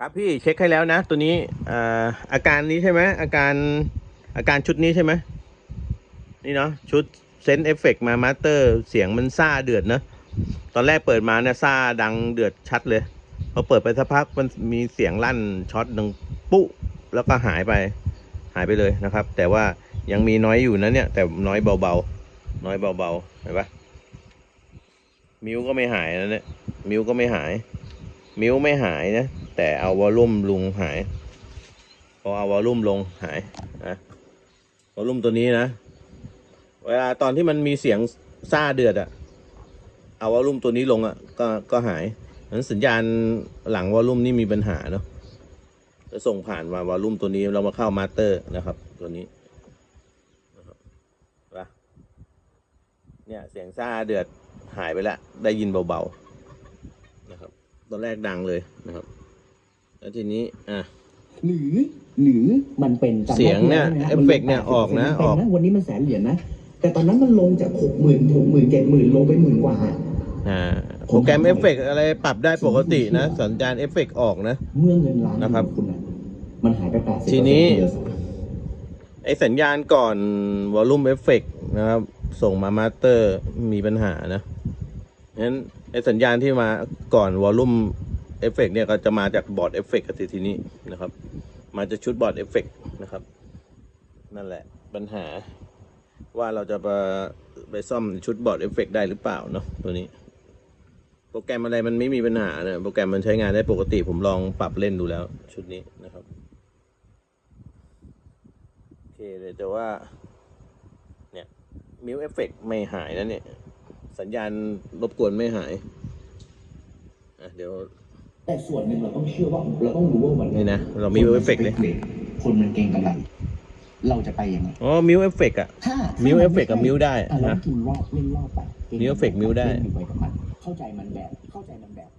ครับพี่เช็คให้แล้วนะ ตัวนี้อาอาการนี้ใช่ไหมอาการอาการชุดนี้ใช่ไหมนี่เนาะชุดเซนเอฟเฟกมามาสเตอร์เสียงมันซ่าเดือดนะ ตอนแรกเปิดมาเนี่ยซ่าดังเดือดชัดเลยพอเปิดไปสักพักมันมีเสียงลั่นช็อตหนึ่งปุ๊แล้วก็หายไปหายไปเลยนะครับ แต่ว่ายังมีน้อยอยู่นะเนี่ยแต่น้อยเบาๆ น้อยเบาๆเห็นปะมิวก็ไม่หายนะเนี่ยมิวก็ไม่หาย มิวไม่หายนะ แต่เอาวอลลุ่มลุงหาย พอเอาวอลลุ่มลงหายนะวอลลุ่มตัวนี้นะ เวลาตอนที่มันมีเสียงซ่าเดือดอะเอาวอลลุ่มตัวนี้ลงอะก็ก็หายนั้นสัญญาณหลังวอลลุ่มนี่มีปัญหาเนาะจะส่งผ่านมาวอลลุ่มตัวนี้เรามาเข้ามาสเตอร์นะครับ ตัวนี้นะเนี่ยเสียงซ่าเดือดหายไปแล้วได้ยินเบาๆนะครับ ตอนแรกดังเลยนะครับ แล้วทีนี้อะ หรือหรือมันเป็นจำได้เสียงเนี่ยไหมฮะเอฟเฟกต์เนี่ยมัออกนะมัเป็ออกวันนี้มันแสนเหรียญนะ แต่ตอนนั้นมันลงจากหกหมื่นหกหมื่นเจ็ดหมื่นลงไปหมื่นกว่า อ่าโปรแกรมเอฟเฟกต์อะไรปรับได้ปกตินะ สัญญาณเอฟเฟกต์ออกนะ เมื่อเงินล้านนะครับคุณน่ะมันหายไปแปดสิบทีนี้ ไอสัญญาณก่อนวอลลุ่มเอฟเฟกนะครับ ส่งมามาสเตอร์มีปัญหานะงั้นไอสัญญาณที่มาก่อนวอลลุ่มเอฟเฟกเนี่ยก็จะมาจากบอร์ดเอฟเฟกต์ทีทีนี้นะครับ มาจากชุดบอร์ดเอฟเฟกนะครับ นั่นแหละปัญหาว่าเราจะไปไปซ่อมชุดบอร์ดเอฟเฟกได้หรือเปล่าเนาะตัวนี้ โปรแกรมอะไรมันไม่มีปัญหาเนี่ยโปรแกรมมันใช้งานได้ปกติผมลองปรับเล่นดูแล้วชุดนี้นะครับโอเคเลยแต่ว่าเนี่ยมิวเอฟเฟกไม่หายนะเนี่ยสัญญาณรบกวนไม่หาย อะเดี๋ยว แต่ส่วนหนึ่งเราต้องเชื่อว่าเราต้องรู้ว่าวันนี่นะเรามีเอฟเฟกเลยคนมันเก่งกำไรเราจะไปยังไงอ๋อมิวเอฟเฟกอะถ้ามิวเอฟเฟกกับมิวได้อะเรานะกินรอบเล่นรอบไปมิวเอฟเฟกต์มิวได้เล่นอยู่ไปกับมันเข้าใจมันแบบเข้าใจมันแบบ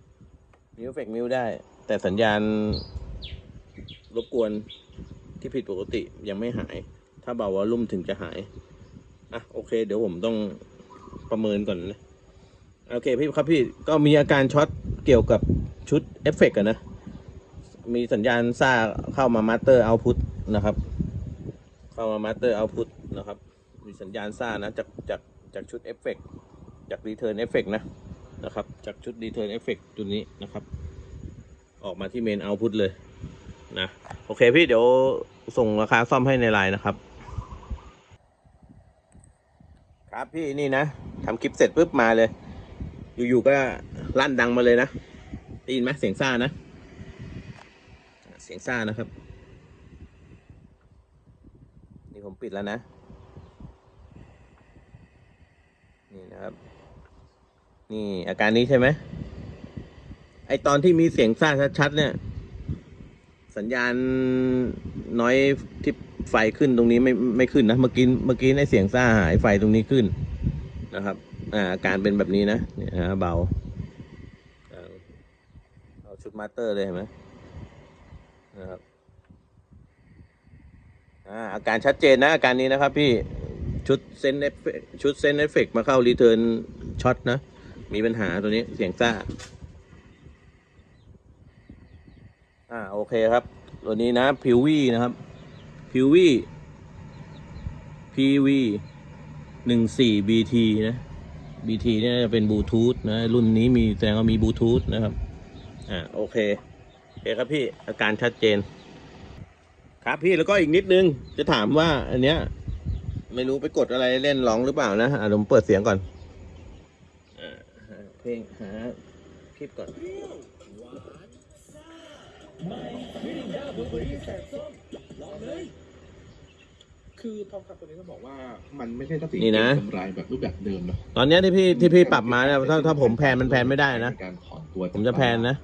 มิวเอฟเฟกมิวได้ แต่สัญญาณรบกวนที่ผิดปกติยังไม่หาย ถ้าเบาวอลลุ่มถึงจะหายอะโอเค เดี๋ยวผมต้องประเมินก่อนนะ โอเคพี่ครับพี่ก็มีอาการช็อตเกี่ยวกับชุดเอฟเฟกต์อะนะ มีสัญญาณซ่าเข้ามามาสเตอร์เอาพุทนะครับ เข้ามามาสเตอร์เอาพุทนะครับ มีสัญญาณซ่านะจากจากจากชุดเอฟเฟกต์จากรีเทิร์นเอฟเฟกต์นะนะครับจากชุดรีเทิร์นเอฟเฟกต์ตัวนี้นะครับ ออกมาที่เมนเอาพุทเลยนะโอเคพี่เดี๋ยวส่งราคาซ่อมให้ในไลน์นะครับ ครับพี่นี่นะทำคลิปเสร็จปุ๊บมาเลย อยู่ๆก็ลั่นดังมาเลยนะได้ยินไหมเสียงซ่านะ เสียงซ่านะครับ นี่ผมปิดแล้วนะ นี่นะครับ นี่อาการนี้ใช่ไหมไอตอนที่มีเสียงซ่าชัดๆเนี่ย สัญญาณน้อยที่ไฟขึ้นตรงนี้ไม่ไม่ขึ้นนะ เมื่อกี้เมื่อกี้ในเสียงซ่าหายไฟตรงนี้ขึ้นนะครับ อาการเป็นแบบนี้นะเนี่ยนะเบาเอาชุดมาสเตอร์เลยเห็นไหมนะครับอาอาการชัดเจนนะอาการนี้นะครับพี่ชุดเซนเอฟชุดเซนเอฟเฟกมาเข้ารีเทิร์นช็อตนะ มีปัญหาตัวนี้เสียงซ่า อ่าโอเคครับ ตัวนี้นะพิววี่นะครับพิววี่ PV หนึ่งสี่ BT นะ BT เนี่ยจะเป็นบลูทูธนะรุ่นนี้มีแสดงว่ามีบลูทูธนะครับอ่าโอเคโอเคครับพี่อาการชัดเจน ครับพี่แล้วก็อีกนิดนึงจะถามว่าอันเนี้ยไม่รู้ไปกดอะไรเล่นร้องหรือเปล่านะอ่าผมเปิดเสียงก่อนอ่าเพลงหาคลิปก่อน คือทองคำตัวนี้ต้องบอกว่ามันไม่ใช่ทรัพย์สินนี่นะเก็งกำไรแบบรูปแบบเดิมเนาะตอนเนี้ยที่พี่ที่พี่ปรับมาเนี่ยถ้าถ้าผมแพนมันแพนไม่ได้นะในการถอนตัวผมจะแพนนะ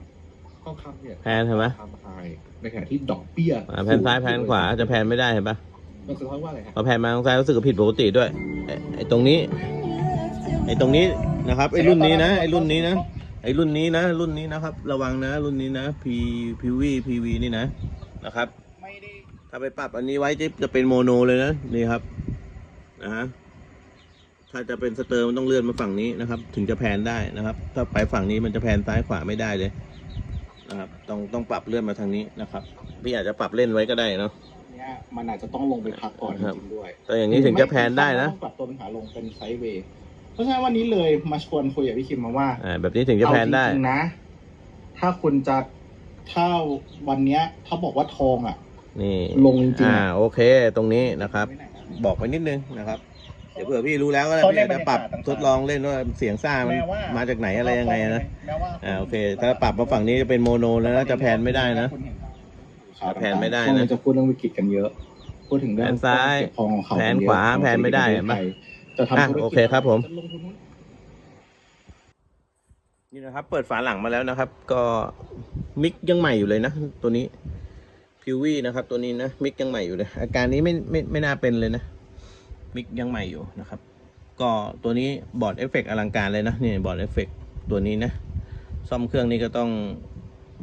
ทองคำเนี่ยแพนเห็นไหมทำไฮในขณะที่ดอกเบี้ยอ่าแพนซ้ายแพนขวาจะแพนไม่ได้เห็นปะมันสะท้อนว่าอะไรฮะพอแพนมาทางซ้ายรู้สึกว่าผิดปกติด้วยไอ้ไอ้ตรงนี้ ไอ้ตรงนี้นะครับไอ้รุ่นนี้นะไอ้รุ่นนี้นะไอ้รุ่นนี้นะ รุ่นนี้นะครับ ระวังนะ รุ่นนี้นะ P P V P V นี่นะนะครับไม่ได้ ถ้าไปปรับอันนี้ไว้จะจะเป็นโมโนเลยนะนี่ครับนะฮะถ้าจะเป็นสเตอร์มันต้องเลื่อนมาฝั่งนี้นะครับ ถึงจะแพนได้นะครับ ถ้าไปฝั่งนี้มันจะแพนซ้ายขวาไม่ได้เลยนะครับ ต้องต้องปรับเลื่อนมาทางนี้นะครับ พี่อาจจะปรับเล่นไว้ก็ได้เนาะเนี่ยมันอาจจะต้องลงไปพักก่อนจครับริงๆด้วยแต่อย่างนี้ถึงจะแพนได้นะต้องปรับตัวเป็นขาลงเป็นไซด์เวย์เพราะฉะนั้นวันนี้เลยมาชวนคุยกับพี่คิมมาว่าอ่าแบบนี้ถึงจะแพนได้เอาจริงๆนะ ถ้าคุณจะถ้าวันเนี้ยถ้าบอกว่าทองอะ นี่ลงจริงๆอ่าอะโอเค ตรงนี้นะครับ บอกไปนิดนึงนะครับ เดี๋ยวเผื่อพี่รู้แล้วก็เขาพี่เล่อานจจะปรับบรรยากาศต่างๆทดลองเล่นว่าเสียงซ่ามันแม้ว่ามาจากไหนอะไรยังไงนะแม้ว่าอ่าโอเค ถ้าปรับมาฝั่งนี้จะเป็นโมโนแล้วนะจะแพนไม่ได้นะจะแพนไม่ได้นะช่วงนี้จะพูดเรื่องวิกฤตกันเยอะ พูดถึงเรื่องแพนซ้ายเก็บทองของเขาแพนขวาแพนไม่ได้เห็นปะจะทำธุรกิจอะโอเคครับผมจะลงทุนหุ้นนี่นะครับ เปิดฝาหลังมาแล้วนะครับ ก็มิกยังใหม่อยู่เลยนะตัวนี้ พิววี่นะครับ ตัวนี้นะมิกยังใหม่อยู่เลยอาการนี้ไม่ไม่ไม่น่าเป็นเลยนะมิกยังใหม่อยู่นะครับ ก็ตัวนี้บอร์ดเอฟเฟกอลังการเลยนะนี่บอร์ดเอฟเฟกตัวนี้นะ ซ่อมเครื่องนี้ก็ต้อง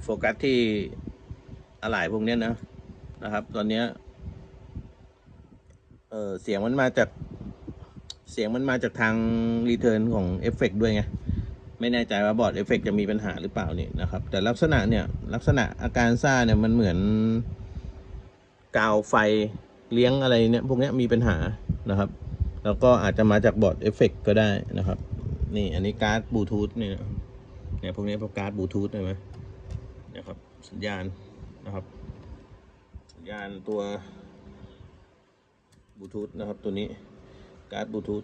โฟกัสที่อะไหล่พวกนี้นะนะครับ ตอนนี้เออเสียงมันมาจากเสียงมันมาจากทางรีเทิร์นของเอฟเฟกด้วยไง ไม่แน่ใจว่าบอร์ดเอฟเฟกจะมีปัญหาหรือเปล่านี่นะครับ แต่ลักษณะเนี่ยลักษณะอาการซ่าเนี่ยมันเหมือนกาวไฟเลี้ยงอะไรเนี่ยพวกนี้มีปัญหานะครับ แล้วก็อาจจะมาจากบอร์ดเอฟเฟกก็ได้นะครับ นี่อันนี้การ์ดบลูทูธเนี่ยเนี่ยพวกนี้พวกการ์ดบลูทูธใช่ไหมนะครับสัญญาณนะครับ สัญญาณตัวบลูทูธนะครับตัวนี้การ์ดบลูทูธ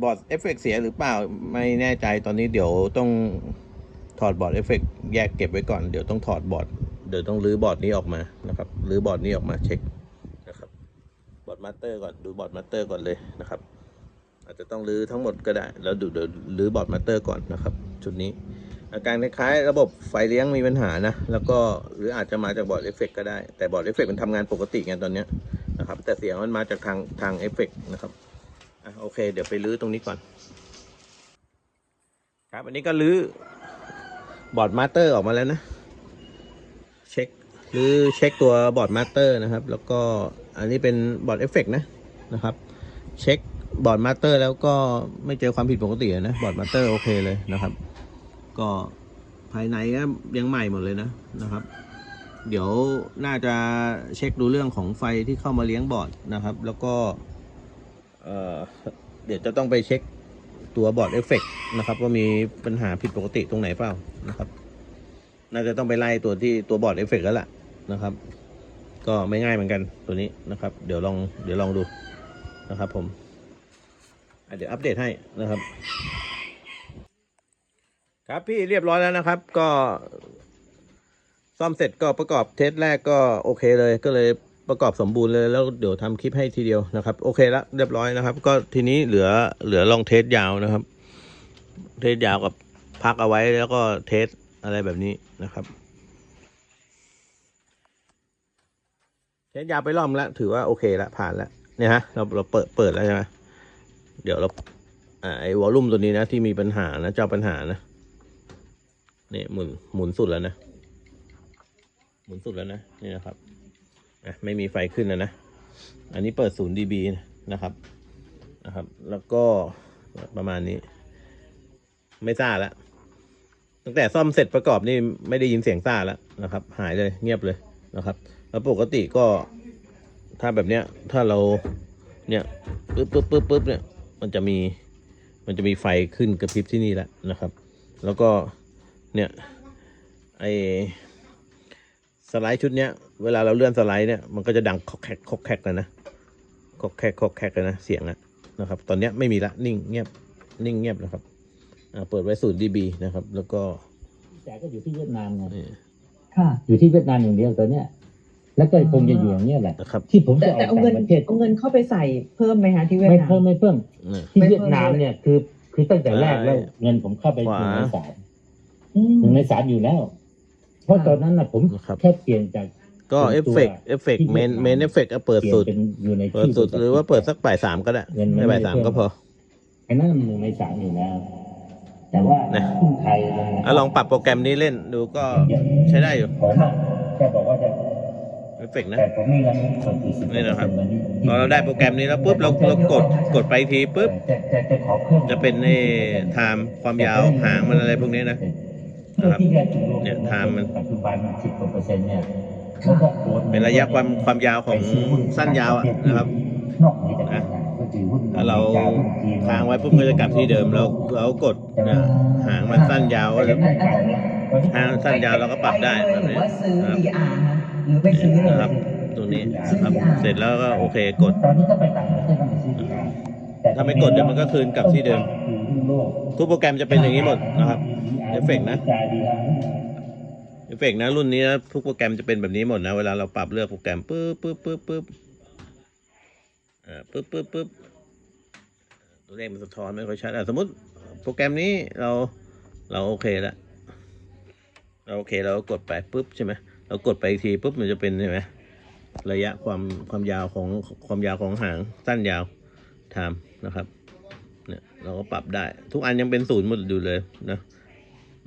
บอร์ดเอฟเฟกเสียหรือเปล่าไม่แน่ใจตอนนี้เดี๋ยวต้องถอดบอร์ดเอฟเฟกแยกเก็บไว้ก่อนเดี๋ยวต้องถอดบอร์ดเดี๋ยวต้องรื้อบอร์ดนี้ออกมานะครับรื้อบอร์ดนี้ออกมาเช็คนะครับบอร์ดมาสเตอร์ก่อนดูบอร์ดมาสเตอร์ก่อนเลยนะครับ อาจจะต้องรื้อทั้งหมดก็ได้ แล้วดูเดี๋ยวรื้อบอร์ดมาสเตอร์ก่อนนะครับชุดนี้ อาการคล้ายๆ ระบบไฟเลี้ยงมีปัญหานะแล้วก็หรืออาจจะมาจากบอร์ดเอฟเฟกก็ได้แต่บอร์ดเอฟเฟกมันทำงานปกติไงตอนเนี้ยนะครับแต่เสียงมันมาจากทางทางเอฟเฟกนะครับ อะโอเค เดี๋ยวไปรื้อตรงนี้ก่อน ครับอันนี้ก็รื้อบอร์ดมาสเตอร์ออกมาแล้วนะ เช็ครื้อเช็คตัวบอร์ดมาสเตอร์นะครับ แล้วก็อันนี้เป็นบอร์ดเอฟเฟกนะนะครับ เช็คบอร์ดมาสเตอร์แล้วก็ไม่เจอความผิดปกตินะบอร์ดมาสเตอร์โอเคเลยนะครับ ก็ภายในก็ยังใหม่หมดเลยนะนะครับ เดี๋ยวน่าจะเช็คดูเรื่องของไฟที่เข้ามาเลี้ยงบอร์ดนะครับ แล้วก็ เดี๋ยวจะต้องไปเช็คตัวบอร์ดเอฟเฟกนะครับ ว่ามีปัญหาผิดปกติตรงไหนเปล่านะครับ น่าจะต้องไปไล่ตัวที่ตัวบอร์ดเอฟเฟกแล้วล่ะนะครับ ก็ไม่ง่ายเหมือนกันตัวนี้นะครับ เดี๋ยวลองเดี๋ยวลองดูนะครับ ผมเดี๋ยวอัปเดตให้นะครับ ครับพี่เรียบร้อยแล้วนะครับ ก็ซ่อมเสร็จก็ประกอบเทสแรกก็โอเคเลยก็เลย ประกอบสมบูรณ์เลยแล้วเดี๋ยวทำคลิปให้ทีเดียวนะครับ โอเคละเรียบร้อยนะครับ ก็ทีนี้เหลือเหลือลองเทสยาวนะครับ เทสยาวกับพักเอาไว้แล้วก็เทสอะไรแบบนี้นะครับ เทสยาวไปรอบแล้วถือว่าโอเคละผ่านแล้วเนี่ยฮะเราเราเปิดเปิดแล้วใช่ไหมเดี๋ยวเราอ่าไอ้วอลลุ่มตัวนี้นะที่มีปัญหานะเจ้าปัญหานะนี่หมุนหมุนสุดแล้วนะ หมุนสุดแล้วนะนี่นะครับ อะไม่มีไฟขึ้นแล้วนะ อันนี้เปิดศูนย์ dB นะครับนะครับ แล้วก็ประมาณนี้ ไม่ซ่าแล้วตั้งแต่ซ่อมเสร็จประกอบนี่ไม่ได้ยินเสียงซ่าแล้วนะครับ หายเลยเงียบเลยนะครับ แล้วปกติก็ถ้าแบบเนี้ยถ้าเราเนี่ยปึ๊บปึ๊บปึ๊บปึ๊บเนี่ยมันจะมีมันจะมีไฟขึ้นกระพริบที่นี่แล้วนะครับ แล้วก็เนี่ยไอ สไลด์ชุดเนี้ย เวลาเราเลื่อนสไลด์เนี่ยมันก็จะดังคอกแคกคอกแคกเลยนะคอกแคกคอกแคกเลยนะเสียงอะนะครับ ตอนเนี้ยไม่มีละนิ่งเงียบนิ่งเงียบนะครับอ่าเปิดไว้ศูนย์ดีบีนะครับ แล้วก็แต่ก็อยู่ที่เวียดนามไงนี่ค่ะ อยู่ที่เวียดนามอย่างเดียวตอนเนี้ยแล้วก็คงจะอยู่อย่างเนี้ยแหละนะครับที่ผมแต่จะออแต่กเอาต่าเงินงประเทศเอาเงินเข้าไปใส่เพิ่มไหมคะที่เวียดไม่นามเพิ่มไม่เพิ่มนี่ที่ไม่เพิ่มเวียดนามเนี่ยคือคือตั้งแต่แรกแล้วซ้ายเงินผมเข้าไปขวาหนึ่งในสามอืมหนึ่งในสามอยู่แล้ว เพราะตอนนั้นน่ะผมนะครับ แค่เปลี่ยนจาก ก็เป็นตัวเอฟเฟกต์เอฟเฟกต์ที่เมนเวียดนามเมนเอฟเฟกต์เปิดเปลี่ยนสุดเป็นอยู่ในเปิดที่สุดหรือว่าเปิดสักบ่ายสามก็ได้เงินมันไม่บ่ายสามไม่ก็เพิ่มพอ ไอ้นั่นมันหนึ่งในสามอยู่แล้ว แต่ว่านะ หุ้นไทยมันอะลองปรับโปรแกรมนี้เล่นดูก็ใช้ได้อยู่ผมอะแค่บอกว่าจะเอฟเฟกต์นะ แต่ผมมีเงินส่วนสี่สิบนี่นะครับเปอร์เซ็นต์พอเราได้โปรแกรมนี้แล้วปุ๊บเราเรากดกดไปทีปุ๊บ จะจะจะขอเพิ่มจะเป็นในไทม์ความยาวหางมันอะไรพวกนี้นะ นะครับที่แกถูกลงเนี่ยไทม์มันปัจจุบันสิบกว่าเปอร์เซ็นต์เนี่ยเขาก็โอนเป็นระยะความความยาวของสั้นยาวอะนะครับนอกเหนือจากนั้นนะก็คือหุ้นถ้าเราอมริกหุ้นจีนค้างไว้ปุ๊บก็จะกลับที่เดิมแล้วเรากดนะหางมันสั้นยาวก็จะหางสั้นยาวเราก็ปรับได้หแบบรือนี้ว่าซื้อนะครับ VR คะหรือไปซื้อเลยนะครับตรงนี้นะครับเสร็จแล้วก็โอเคกดตอนนี้ก็ไปต่างประเทศก็ไปซื้อ VR แต่ถ้าไม่กดเดี๋ยวมันก็คืนกลับที่เดิมคือหุ้นโลก ทุกโปรแกรมจะเป็นอย่างนี้หมดนะครับเอฟเฟกต์นะเอฟเฟกต์นะรุ่นนี้นะทุกโปรแกรมจะเป็นแบบนี้หมดนะเวลาเราปรับเลือกโปรแกรมปึ๊บปึ๊บปึ๊บปึ๊บอ่าปึ๊บปึ๊บปึ๊บตัวเลขมันสะท้อนไม่ค่อยชัดอะสมมติโปรแกรมนี้เราเราโอเคแล้วเราโอเคเรากดไปปึ๊บใช่ไหมเรากดไปอีกทีปุ๊บมันจะเป็นใช่ไหมระยะความความยาวของความยาวของหางสั้นยาวไทม์นะครับ เราก็ปรับได้ ทุกอันยังเป็นศูนย์หมดอยู่เลยนะ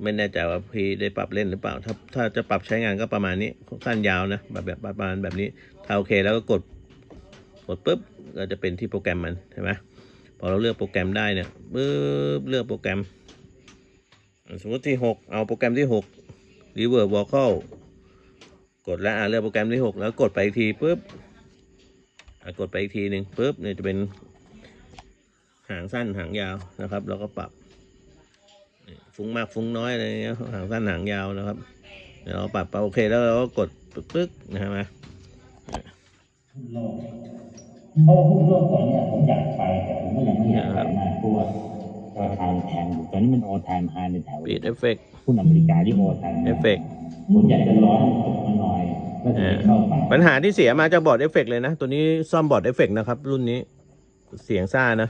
ไม่แน่ใจว่าพี่ได้ปรับเล่นหรือเปล่า ถ้าถ้าจะปรับใช้งานก็ประมาณนี้สั้นยาวนะแบบแบบประมาณแบบนี้ถ้าโอเคแล้วก็กดกดปุ๊บก็จะเป็นที่โปรแกรมมันใช่ไหมพอเราเลือกโปรแกรมได้เนี่ยปุ๊บเลือกโปรแกรม สมมติที่หกเอาโปรแกรมที่หก reverb vocal กดแล้วอะเลือกโปรแกรมที่หกแล้วกดไปอีกทีปุ๊บกดไปอีกทีหนึ่งปุ๊บเนี่ยจะเป็น หางสั้นหางยาวนะครับแล้วก็ปรับนี่ฟุ้งมากฟุ้งน้อยอะไรเงี้ยหางสั้นหางยาวนะครับเดี๋ยวเราปรับไปโอเคแล้วเราก็กดปึ๊กปึ๊กนะฮะมาหุ้นโลกเพราะว่าหุ้นโลกตอนเนี้ยผมอยากไปแต่ผมก็ยังไม่อยากไปมากเพราะว่าราคามันแพงอยู่ตอนนี้มัน all time high ในแถวปิดเอฟเฟกต์หุ้นอเมริกาที่ all time เอฟเฟกต์ผมอยากจะร้อนตกมาหน่อยก็จะได้เข้าไปปัญหาที่เสียมาจากบอร์ดเอฟเฟกต์เลยนะ ตัวนี้ซ่อมบอร์ดเอฟเฟกต์นะครับ รุ่นนี้เสียงซ่านะ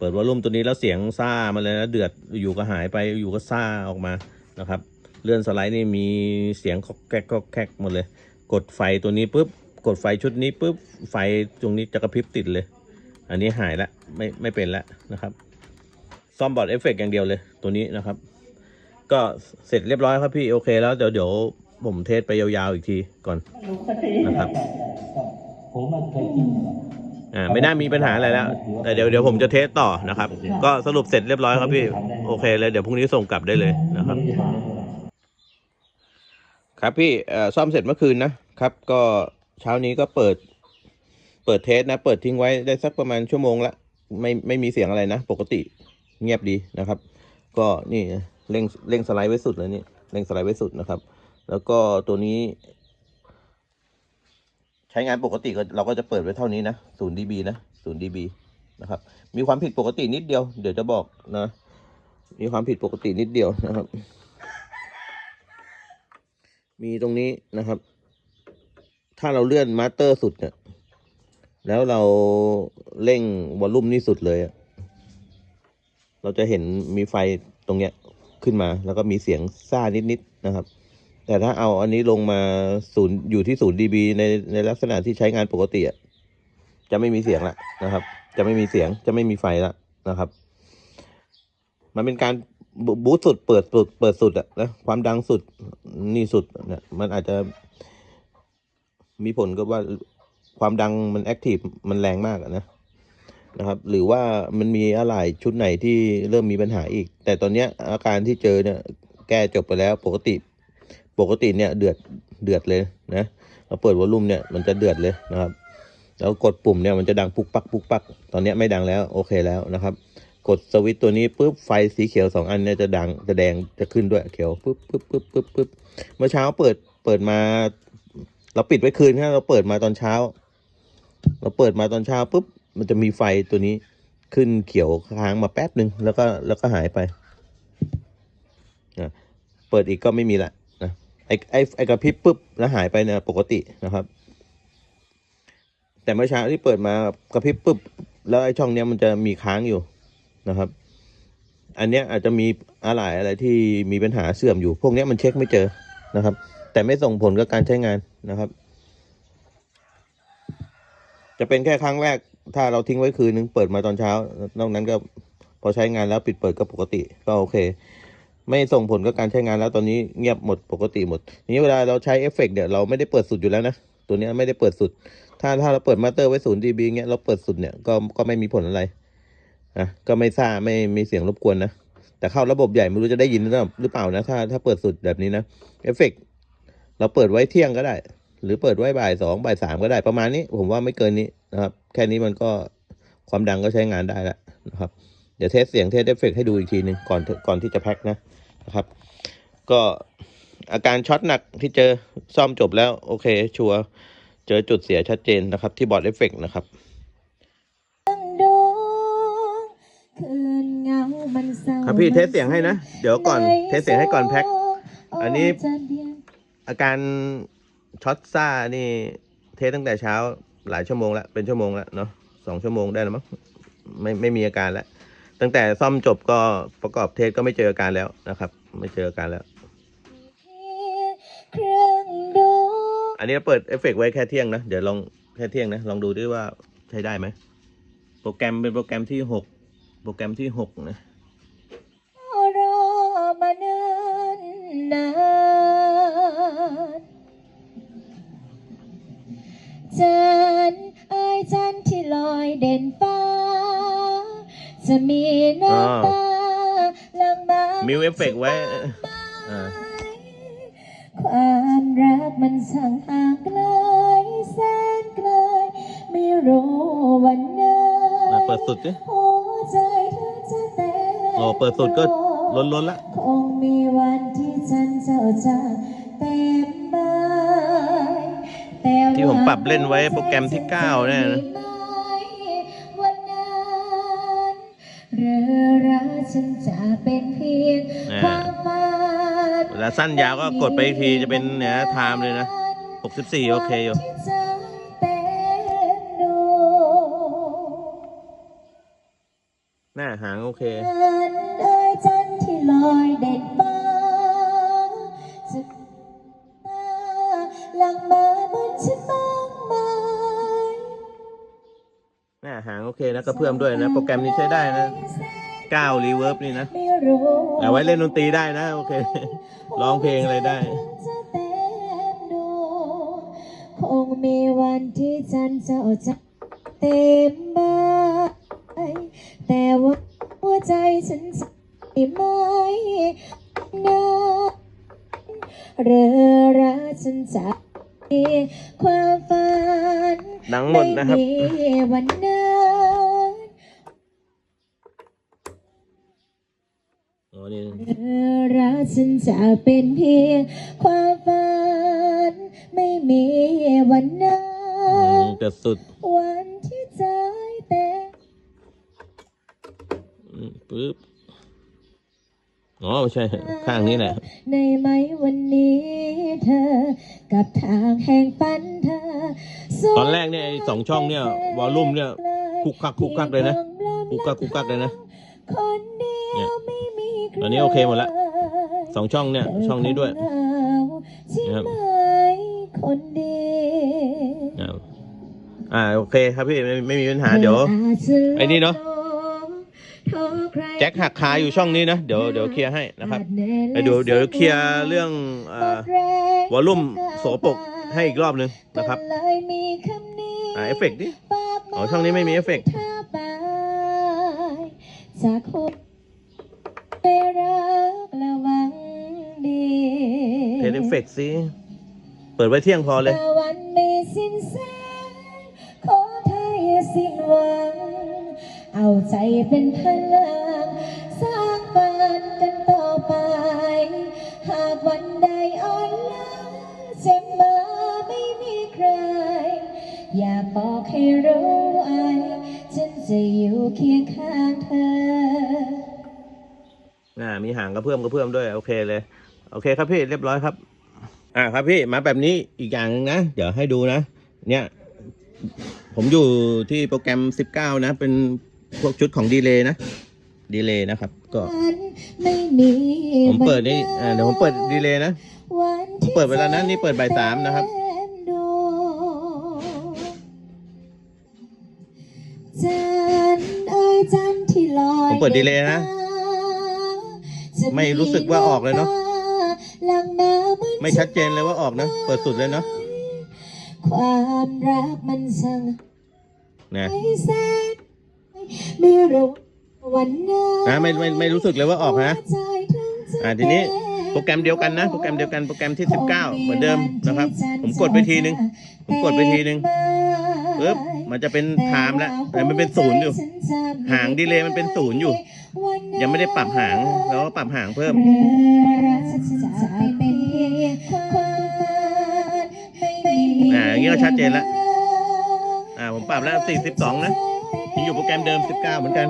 เปิดวอลลุ่มตัวนี้แล้วเสียงซ่ามาเลยนะเดือดอยู่ก็หายไปอยู่ก็ซ่าออกมานะครับ เลื่อนสไลด์นี่มีเสียงคอกแกกคอกแกกหมดเลย กดไฟตัวนี้ปุ๊บกดไฟชุดนี้ปุ๊บไฟตรงนี้จะกระพริบติดเลย อันนี้หายละไม่ไม่เป็นละนะครับซ่อมบอร์ดเอฟเฟกต์อย่างเดียวเลยตัวนี้นะครับ ก็เสร็จเรียบร้อยครับพี่โอเคแล้วเดี๋ยวเดี๋ยวผมเทสไปยาวๆอีกทีก่อนนะครับผมมาเคยกิน อ่าไม่น่ามีปัญหาอะไรแล้ว แต่เดี๋ยวเดี๋ยวผมจะเทสต่อนะครับ ก็สรุปเสร็จเรียบร้อยครับพี่ โอเคเลยเดี๋ยวพรุ่งนี้ส่งกลับได้เลยนะครับ ครับพี่เอ่อซ่อมเสร็จเมื่อคืนนะครับ ก็เช้านี้ก็เปิด เปิดเทสนะ เปิดทิ้งไว้ได้สักประมาณชั่วโมงละไม่ไม่มีเสียงอะไรนะ ปกติเงียบดีนะครับ ก็นี่เร่งเร่งสไลด์ไว้สุดเลยนี่เร่งสไลด์ไว้สุดนะครับ แล้วก็ตัวนี้ ใช้งานปกติก็เราก็จะเปิดไว้เท่านี้นะศูนย์ dB นะศูนย์ dB นะครับ มีความผิดปกตินิดเดียว เดี๋ยวจะบอกนะ มีความผิดปกตินิดเดียวนะครับ มีตรงนี้นะครับ ถ้าเราเลื่อนมาสเตอร์สุดเนี่ย แล้วเราเร่งวอลลุ่มนี่สุดเลย เราจะเห็นมีไฟตรงเนี้ยขึ้นมา แล้วก็มีเสียงซ่านิดๆนะครับ แต่ถ้าเอาอันนี้ลงมาศูนย์อยู่ที่ศูนย์ dB ในในลักษณะที่ใช้งานปกติจะไม่มีเสียงละนะครับ จะไม่มีเสียงจะไม่มีไฟละนะครับ มันเป็นการบูสต์สุดเปิดสุดเปิดสุดอะนะความดังสุดนี่สุดเนี่ยมันอาจจะมีผลกับว่าความดังมันแอคทีฟมันแรงมากอะนะนะครับ หรือว่ามันมีอะไรชุดไหนที่เริ่มมีปัญหาอีก แต่ตอนเนี้ยอาการที่เจอเนี่ยแก้จบไปแล้วปกติ ปกติเนี่ยเดือดเดือดเลยนะเราเปิดวอลลุ่มเนี่ยมันจะเดือดเลยนะครับแล้วกดปุ่มเนี่ยมันจะดังปุ๊กปักปุ๊กปัก ตอนนี้ไม่ดังแล้วโอเคแล้วนะครับ กดสวิตตัวนี้ปุ๊บไฟสีเขียวสองอันเนี่ยจะดังจะแดงจะขึ้นด้วยเขียวปุ๊บปุ๊บปุ๊บปุ๊บปุ๊บเมื่อเช้าเปิดเปิดมา เราปิดไว้คืนนะเราเปิดมาตอนเช้า เราเปิดมาตอนเช้าปุ๊บมันจะมีไฟตัวนี้ขึ้นเขียวค้างมาแป๊บหนึ่งแล้วก็แล้วก็หายไปนะเปิดอีกก็ไม่มีละ ไอไอไอกระพริบปุ๊บแล้วหายไปเนี่ยปกตินะครับ แต่เมื่อเช้าที่เปิดมากระพริบปุ๊บแล้วไอ้ช่องเนี้ยมันจะมีค้างอยู่นะครับ อันเนี้ยอาจจะมีอะไรอะไรที่มีปัญหาเสื่อมอยู่ พวกเนี้ยมันเช็คไม่เจอนะครับ แต่ไม่ส่งผลกับการใช้งานนะครับ จะเป็นแค่ครั้งแรกถ้าเราทิ้งไว้คืนนึงเปิดมาตอนเช้านอกนั้นก็พอใช้งานแล้วปิดเปิดก็ปกติก็โอเค ไม่ส่งผลกับการใช้งานแล้วตอนนี้เงียบหมดปกติหมดนี้เวลาเราใช้เอฟเฟกต์เนี่ยเราไม่ได้เปิดสุดอยู่แล้วนะตัวนี้ไม่ได้เปิดสุด ถ้าถ้าเราเปิดมาสเตอร์ไว้ศูนย์ดีบีเงี้ยเราเปิดสุดเนี่ยก็ก็ไม่มีผลอะไรนะก็ไม่ซ่าไม่มีเสียงรบกวนนะแต่เข้าระบบใหญ่ไม่รู้จะได้ยินหรือเปล่าหรือเปล่านะถ้าถ้าเปิดสุดแบบนี้นะเอฟเฟกเราเปิดไว้เที่ยงก็ได้ หรือเปิดไว้บ่ายสองบ่ายสามก็ได้ประมาณนี้ ผมว่าไม่เกินนี้นะครับ แค่นี้มันก็ความดังก็ใช้งานได้แล้วนะครับ เดี๋ยวเทสเสียงเทสเอฟเฟกให้ดูอีกทีหนึ่งก่อนก่อนที่จะแพ็คนะนะครับ ก็อาการช็อตหนักที่เจอซ่อมจบแล้วโอเค ชัวร์เจอจุดเสียชัดเจนนะครับ ที่บอร์ดเอฟเฟกนะครับดวงคืนเงามันเศร้าครับพี่เทสเสียงให้นะ เดี๋ยวก่อนเทสเสียงให้ก่อนแพ็คอันนี้จะเดียงอาการช็อตซ่านี่ เทสตั้งแต่เช้าหลายชั่วโมงแล้วเป็นชั่วโมงแล้วเนาะสองชั่วโมงได้แล้วมั้งไม่ไม่มีอาการแล้ว ตั้งแต่ซ่อมจบก็ประกอบเทสก็ไม่เจออาการแล้วนะครับ ไม่เจออาการแล้ว อันนี้เราเปิดเอฟเฟกต์ไว้แค่เที่ยงนะ เดี๋ยวลองแค่เที่ยงนะ ลองดูด้วยว่าใช้ได้ไหม โปรแกรมเป็นโปรแกรมที่หกโปรแกรมที่หกนะรอมาเนิ่นนานจันทร์เอ้ยจันที่ลอยเด่นฟ้า จะมีน้ำตาหลังมามิมิวเอฟเฟกต์ไว้อ่าความรักมันสั่งห่างไกลแสนไกล ไม่รู้วันไหนอะเปิดสุดดิหัวใจเธอจะเต้นโอ้เปิดสุดก็ล้นๆละคงมีวันที่ฉันเจ้าจะเต็มใบแต่ว่าที่ผมปรับเล่นไว้โปรแกรมที่เก้าเนี่ยนะ ฉันจะเป็นเพียงความฝันเวลาสั้นยาวก็กดไปอีกทีจะเป็นเนี่ยไทม์เลยนะ 64 โอเคอยู่ที่ใจเต้นดูหน้าหางโอเคจันทร์เอ้ยจันทร์ที่ลอยเด่นฟ้าจะตาหลังมาเหมือนฉันบ้างไหมหน้าหางโอเคนะก็เพิ่มด้วยนะ โปรแกรมนี้ใช้ได้นะ 9รีเวิร์บนี่นะไม่รู้แต่ไว้เล่นดนตรีได้นะ โอเค ร้องเพลงอะไรได้จะเต้นดูคงมีวันที่จันทร์เจ้าจะเต็มใบแต่ว่าหัวใจฉันจะไม่นานเรือรักฉันจะมีความฝันดังหมดนะครับไม่มีวันนั้น อ๋อนี่ เธอรัก ฉันจะเป็นเพียงความฝัน ไม่มีวันนั้อืมนเกิดสุด วันที่ใจเต้นอืมปึ๊บ อ๋อ ไม่ใช่ ข้างนี้แหละ ในไหมวันนี้เธอ กับทางแห่งฝันเธอสวยตอนแรกเนี่ยไอ้สองช่องเนี่ยวอลลุ่มเนี่ยคุกคักคุกคักเลยนะ คุกคักคุกคักเลยนะ คนเดีเนี่ยยวไม่มีใคร ตอนนี้โอเคหมดละ สองช่องเนี่ย ช่องนี้ด้วยใช่นะครับไหมคนดีอ่าอ่าโอเคครับพี่ไม่ไม่มีปัญหาเดี๋ยวไอ้นี่เนอะแจ็คหักคาอยู่ช่องนี้นะเดี๋ยวเดี๋ยวเคลียร์ให้นะครับเดี๋ยวเดี๋ยวเคลียร์เรื่องเอ่อวอลลุ่มโสปรกให้อีกรอบหนึ่งนะครับอ่าเอฟเฟกต์ดิอ๋อช่องนี้ไม่มีเอฟเฟกต์จากคนไปรัก ฟเฟกต์สิเปิดไว้เที่ยงพอเลยแต่วันไม่สิ้นแสงขอเธออย่าสิ้นหวัง เอาใจเป็นพลัง สร้างฝันกันต่อไป หากวันใดอ่อนล้าเจ็บมาไม่มีใคร อย่าบอกให้รู้ไอฉันจะอยู่เคียงข้างเธอ อ่ามีหางกระเพื่อมกระเพื่อมด้วย โอเคเลย โอเคครับพี่เรียบร้อยครับ อ่าครับพี่มาแบบนี้อีกอย่างนึงนะ เดี๋ยวให้ดูนะ เนี่ย ผมอยู่ที่โปรแกรม 19 นะ เป็นพวกชุดของดีเลย์นะดีเลย์นะครับ ก็ไม่มีผมเปิดนี่อ่าเดี๋ยวผมเปิดดีเลย์นะวันที่เปิดเวลานั้นนี่เปิดบ่ายสามนะครับผมเปิดดีเลย์นะ ไม่รู้สึกว่าออกเลยเนอะ ลังน้ำเหอนไม่ชัดเจนเลยว่าออกนะเปิดสุดเลยเนาะความรักมันสั่งนะให้แสนไม่รู้วันนั้นอ่าไม่ไม่ไม่รู้สึกเลยว่าออกนะใจถึงจะอ่าทีนี้ โปรแกรมเดียวกันนะ โปรแกรมเดียวกันโปรแกรมที่ 19 เหมือนเดิมนะครับ ผมกดไปทีนึง ผมกดไปทีนึง ปึ๊บ มันจะเป็นไทม์แล้วแต่มันเป็นศูนย์อยู่ หางดีเลย์มันเป็นศูนย์อยู่ ยังไม่ได้ปรับหางเราก็ปรับหางเพิ่มอ่าอย่างงี้ก็ชัดเจนแล้วอ่าผมปรับแล้ว 42 นะยังอยู่โปรแกรมเดิม 19 เหมือนกัน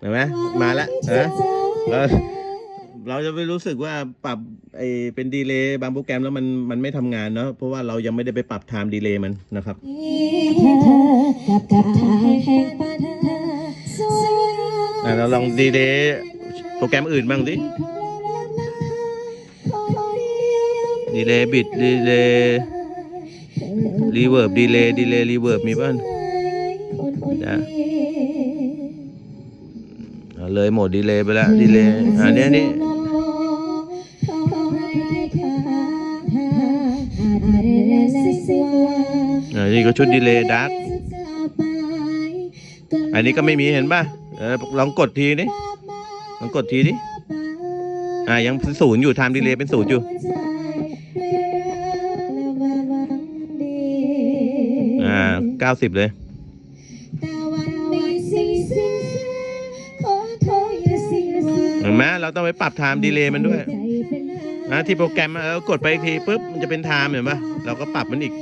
เห็นไหมมาแล้วนะ เราจะไม่รู้สึกว่าปรับไอเป็นดีเลย์บางโปรแกรมแล้วมันมันไม่ทำงานเนาะเพราะว่าเรายังไม่ได้ไปปรับไทม์ดีเลย์มันนะครับกับกับทางแห่งปัญหาอ่าเราลองดีเลย์โปรแกรมอื่นบ้างสิดีเลย์บิดดีเลย์รีเวิร์บดีเลย์ดีเลย์รีเวิร์บมีบ้าง จ้ะอ่าเลยโหมดดีเลย์ไปแล้วดีเลย์อันนี้อ่านี่ ก็ชุดดีเลย์ดาร์กอันนี้ก็ไม่มีเห็นป่ะเออลองกดทีดิลองกดทีดิอ่ายังเป็นศูนย์อยู่ไทม์ดีเลย์เป็นศูนย์อยู่อ่าเก้าสิบเลยเห็นไหมเราต้องไปปรับไทม์ดีเลย์มันด้วยนะที่โปรแกรมเออกดไปอีกทีปุ๊บมันจะเป็นไทม์เห็นปะเราก็ปรับมันอีก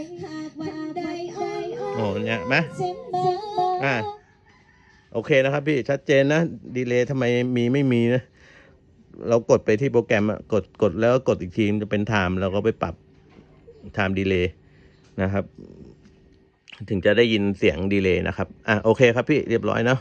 เนี่ยเห็นไหมอ่าโอเคนะครับพี่ชัดเจนนะดีเลย์ทำไมมีไม่มีนะ เรากดไปที่โปรแกรมอะกดกดแล้วก็กดอีกทีมันจะเป็นไทม์เราก็ไปปรับไทม์ดีเลย์นะครับ ถึงจะได้ยินเสียงดีเลย์นะครับ อะโอเคครับพี่เรียบร้อยเนาะ